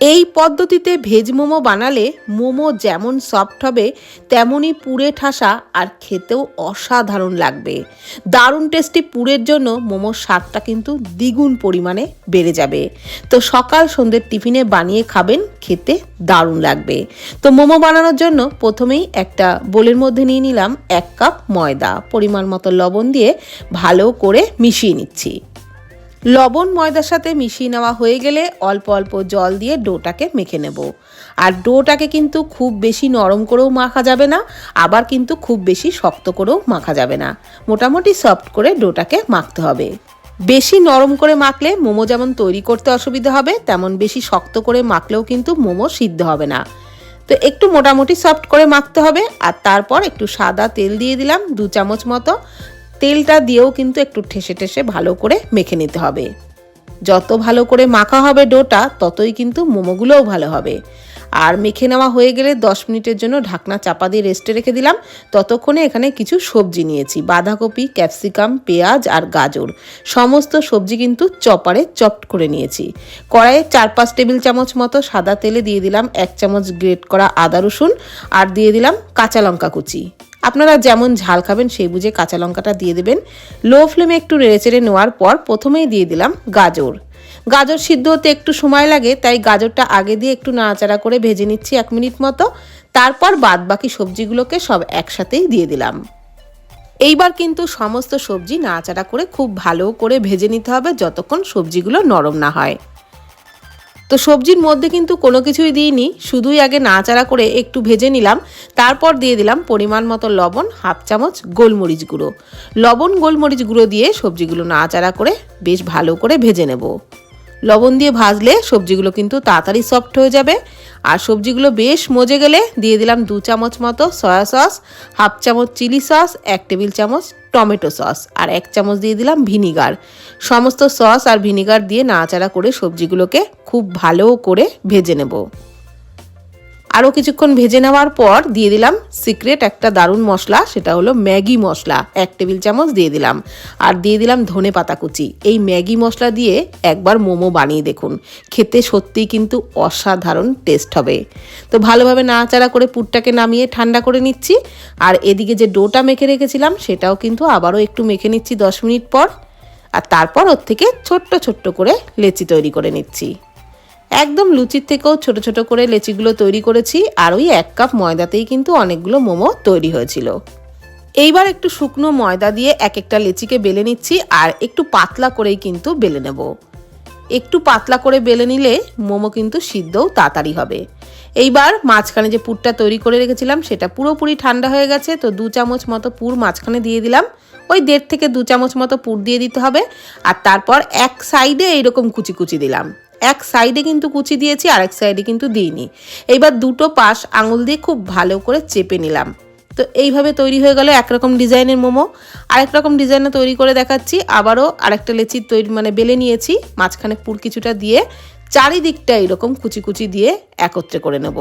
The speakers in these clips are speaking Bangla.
এই পদ্ধতিতে ভেজ মোমো বানালে মোমো যেমন সফট হবে, তেমনই পুরে ঠাসা আর খেতেও অসাধারণ লাগবে। দারুণ টেস্টি পুরের জন্য মোমোর স্বাদটা কিন্তু দ্বিগুণ পরিমাণে বেড়ে যাবে। তো সকাল সন্ধ্যের টিফিনে বানিয়ে খাবেন, খেতে দারুণ লাগবে। তো মোমো বানানোর জন্য প্রথমেই একটা বোলের মধ্যে নিয়ে নিলাম এক কাপ ময়দা। পরিমাণ মতো লবণ দিয়ে ভালো করে মিশিয়ে নিচ্ছি। লবণ ময়দার সাথে মিশিয়ে নেওয়া হয়ে গেলে অল্প অল্প জল দিয়ে ডোটাকে মেখে নেব। আর ডোটাকে কিন্তু খুব বেশি নরম করেও মাখা যাবে না, আবার কিন্তু খুব বেশি শক্ত করেও মাখা যাবে না। মোটামুটি সফট করে ডোটাকে মাখতে হবে। বেশি নরম করে মাখলে মোমো যেমন তৈরি করতে অসুবিধা হবে, তেমন বেশি শক্ত করে মাখলেও কিন্তু মোমো সিদ্ধ হবে না। তো একটু মোটামুটি সফট করে মাখতে হবে, আর তারপর একটু সাদা তেল দিয়ে দিলাম দু চামচ মতো। তেলটা দিয়েও কিন্তু একটু ঠেসে ঠেসে ভালো করে মেখে নিতে হবে। যত ভালো করে মাখা হবে ডোটা, ততই কিন্তু মোমোগুলোও ভালো হবে। আর মেখে নেওয়া হয়ে গেলে দশ মিনিটের জন্য ঢাকনা চাপা দিয়ে রেস্টে রেখে দিলাম। ততক্ষণে এখানে কিছু সবজি নিয়েছি। বাঁধাকপি, ক্যাপসিকাম, পেঁয়াজ আর গাজর। সমস্ত সবজি কিন্তু চপারে চপড করে নিয়েছি। কড়াইয়ে চার পাঁচ টেবিল চামচ মতো সাদা তেলে দিয়ে দিলাম এক চামচ গ্রেট করা আদা রসুন আর দিয়ে দিলাম কাঁচা লঙ্কা কুচি। আপনারা যেমন ঝাল খাবেন সেই বুঝে কাঁচা লঙ্কাটা দিয়ে দেবেন। লো ফ্লেমে একটু নেড়েচেড়ে নেওয়ার পর প্রথমেই দিয়ে দিলাম গাজর। গাজর সিদ্ধ হতে একটু সময় লাগে, তাই গাজরটা আগে দিয়ে একটু নাড়াচাড়া করে ভেজে নিচ্ছি এক মিনিট মতো। তারপর বাদ বাকি সবজিগুলোকে সব একসাথেই দিয়ে দিলাম। এইবার কিন্তু সমস্ত সবজি নাড়াচাড়া করে খুব ভালো করে ভেজে নিতে হবে, যতক্ষণ সবজিগুলো নরম না হয়। তো সবজির মধ্যে কিন্তু কোনো কিছুই দিইনি, শুধুই আগে নাড়াচাড়া করে একটু ভেজে নিলাম, তারপর দিয়ে দিলাম পরিমাণ মতো লবণ, হাফ চামচ গোলমরিচ গুঁড়ো। লবণ, গোলমরিচ গুঁড়ো দিয়ে সবজিগুলো নাড়াচাড়া করে বেশ ভালো করে ভেজে নেব। লবণ দিয়ে ভাজলে সবজিগুলো কিন্তু তাড়াতাড়ি সফট হয়ে যাবে। আর সবজিগুলো বেশ মজে গেলে দিয়ে দিলাম দু চামচ মতো সয়া সস, হাফ চামচ চিলি সস, এক টেবিল চামচ টমেটো সস আর এক চামচ দিয়ে দিলাম ভিনিগার। সমস্ত সস আর ভিনিগার দিয়ে নাড়াচাড়া করে সবজিগুলোকে খুব ভালো করে ভেজে নেব। আরও কিছুক্ষণ ভেজে নেওয়ার পর দিয়ে দিলাম সিক্রেট একটা দারুণ মশলা, সেটা হলো ম্যাগি মশলা। এক টেবিল চামচ দিয়ে দিলাম। আর দিয়ে দিলাম ধনে পাতা কুচি। এই ম্যাগি মশলা দিয়ে একবার মোমো বানিয়ে দেখুন। খেতে সত্যিই কিন্তু অসাধারণ টেস্ট হবে। তো ভালোভাবে নাড়াচাড়া করে পুরটাকে নামিয়ে ঠান্ডা করে নিচ্ছি। আর এদিকে যে ডোটা মেখে রেখেছিলাম, সেটাও কিন্তু আবারও একটু মেখে নিচ্ছি দশ মিনিট পর। আর তারপর ওর থেকে ছোট্ট ছোট্ট করে লেচি তৈরি করে নিচ্ছি। একদম লুচির থেকেও ছোট ছোট করে লেচিগুলো তৈরি করেছি, আর ওই এক কাপ ময়দাতেই কিন্তু অনেকগুলো মোমো তৈরি হয়েছিল। এইবার একটু শুকনো ময়দা দিয়ে এক একটা লেচিকে বেলে নিচ্ছি, আর একটু পাতলা করেই কিন্তু বেলে নেব। একটু পাতলা করে বেলে নিলে মোমো কিন্তু সিদ্ধও তাড়াতাড়ি হবে। এইবার মাঝখানে যে পুরটা তৈরি করে রেখেছিলাম, সেটা পুরোপুরি ঠান্ডা হয়ে গেছে, তো দু চামচ মতো পুর মাঝখানে দিয়ে দিলাম। ওই দেড় থেকে দু চামচ মতো পুর দিয়ে দিতে হবে, আর তারপর এক সাইডে এইরকম কুচি কুচি দিলাম। এক সাইডে কিন্তু কুচি দিয়েছি আর এক সাইডে কিন্তু দিইনি। এইবার দুটো পাশ আঙুল দিয়ে খুব ভালো করে চেপে নিলাম। তো এইভাবে তৈরি হয়ে গেল একরকম ডিজাইনের মোমো। আরেক রকম ডিজাইনে তৈরি করে দেখাচ্ছি। আবারও আরেকটা লেচি তৈরি মানে বেলে নিয়েছি। মাঝখানে পুর কিছুটা দিয়ে চারিদিকটা এরকম কুচি কুচি দিয়ে একত্রে করে নেব।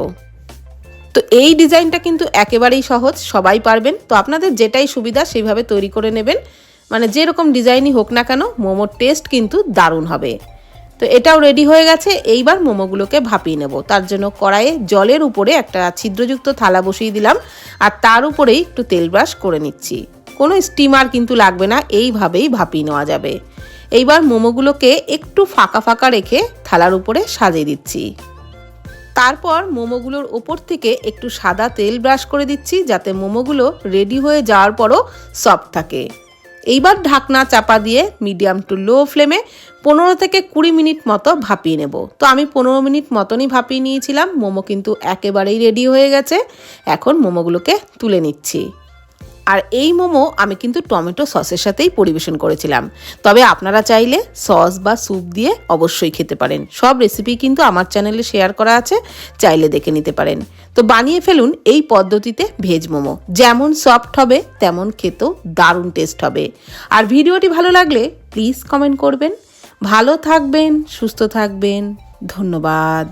তো এই ডিজাইনটা কিন্তু একেবারেই সহজ, সবাই পারবেন। তো আপনাদের যেটাই সুবিধা সেইভাবে তৈরি করে নেবেন। মানে যেরকম ডিজাইনই হোক না কেন, মোমোর টেস্ট কিন্তু দারুণ হবে। তো এটাও রেডি হয়ে গেছে। এইবার মোমোগুলোকে ভাপিয়ে নেব। তার জন্য কড়াইয়ে জলের উপরে একটা ছিদ্রযুক্ত থালা বসিয়ে দিলাম। আর তার উপরেই একটু তেল ব্রাশ করে নিচ্ছি। কোনো স্টিমার কিন্তু লাগবে না। এইভাবেই ভাপিয়ে নেওয়া যাবে। এইবার মোমোগুলোকে একটু ফাঁকা ফাঁকা রেখে থালার উপরে সাজিয়ে দিচ্ছি। তারপর মোমোগুলোর ওপর থেকে একটু সাদা তেল ব্রাশ করে দিচ্ছি। যাতে মোমোগুলো রেডি হয়ে যাওয়ার পরও সফট থাকে। এইবার ঢাকনা চাপা দিয়ে মিডিয়াম টু লো ফ্লেমে পনেরো থেকে কুড়ি মিনিট মতো ভাপিয়ে নেব। তো আমি পনেরো মিনিট মতনই ভাপিয়ে নিয়েছিলাম, মোমো কিন্তু একেবারেই রেডি হয়ে গেছে। এখন মোমোগুলোকে তুলে নিচ্ছি। আর এই মোমো আমি কিন্তু টমেটো সসের সাথেই পরিবেশন করেছিলাম। তবে আপনারা চাইলে সস বা স্যুপ দিয়ে অবশ্যই খেতে পারেন। সব রেসিপি কিন্তু আমার চ্যানেলে শেয়ার করা আছে, চাইলে দেখে নিতে পারেন। তো বানিয়ে ফেলুন এই পদ্ধতিতে ভেজ মোমো। যেমন সফট হবে, তেমন খেতেও দারুণ টেস্ট হবে। আর ভিডিওটি ভালো লাগলে প্লিজ কমেন্ট করবেন। ভালো থাকবেন, সুস্থ থাকবেন। ধন্যবাদ।